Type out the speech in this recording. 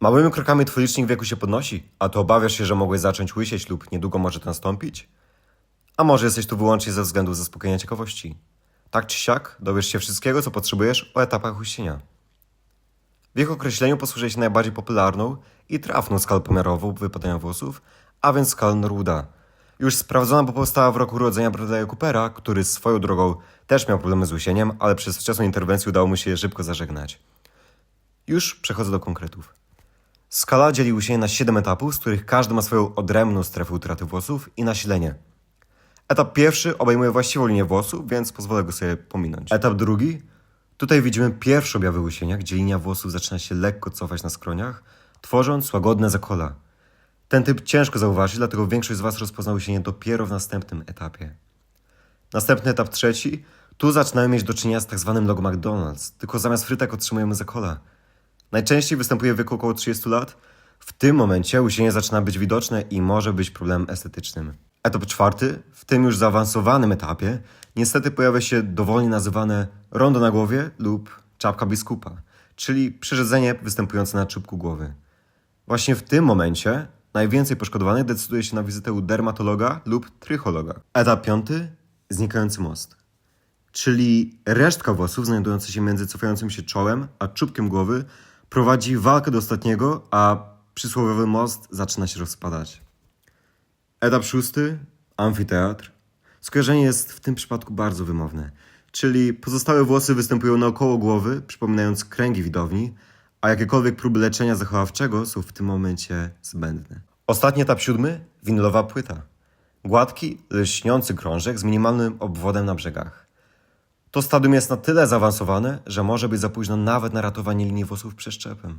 Małymi krokami twój licznik wieku się podnosi, a to obawiasz się, że mogłeś zacząć łysieć lub niedługo może to nastąpić? A może jesteś tu wyłącznie ze względu zaspokojenia ciekawości? Tak czy siak, dowiesz się wszystkiego, co potrzebujesz o etapach huśnienia. W ich określeniu posłuży się najbardziej popularną i trafną skalą pomiarową wypadania włosów, a więc skalą Norwooda. Już sprawdzona, bo powstała w roku urodzenia Bradley'a Coopera, który swoją drogą też miał problemy z łysieniem, ale przez wczesną interwencję udało mu się je szybko zażegnać. Już przechodzę do konkretów. Skala dzieli łysienie na 7 etapów, z których każdy ma swoją odrębną strefę utraty włosów i nasilenie. Etap pierwszy obejmuje właściwą linię włosów, więc pozwolę go sobie pominąć. Etap drugi. Tutaj widzimy pierwsze objawy łysienia, gdzie linia włosów zaczyna się lekko cofać na skroniach, tworząc łagodne zakola. Ten typ ciężko zauważyć, dlatego większość z Was rozpozna łysienie dopiero w następnym etapie. Następny etap trzeci. Tu zaczynamy mieć do czynienia z tak zwanym logo McDonald's, tylko zamiast frytek otrzymujemy zakola. Najczęściej występuje w wieku około 30 lat. W tym momencie łysienie zaczyna być widoczne i może być problemem estetycznym. Etap czwarty, w tym już zaawansowanym etapie, niestety pojawia się dowolnie nazywane rondo na głowie lub czapka biskupa, czyli przyrzedzenie występujące na czubku głowy. Właśnie w tym momencie najwięcej poszkodowanych decyduje się na wizytę u dermatologa lub trychologa. Etap piąty, znikający most czyli resztka włosów znajdująca się między cofającym się czołem a czubkiem głowy prowadzi walkę do ostatniego, a przysłowiowy most zaczyna się rozpadać. Etap szósty, amfiteatr. Skojarzenie jest w tym przypadku bardzo wymowne, czyli pozostałe włosy występują naokoło głowy, przypominając kręgi widowni, a jakiekolwiek próby leczenia zachowawczego są w tym momencie zbędne. Ostatni etap siódmy, winylowa płyta. Gładki, lśniący krążek z minimalnym obwodem na brzegach. To stadium jest na tyle zaawansowane, że może być za późno nawet na ratowanie linii włosów przeszczepem.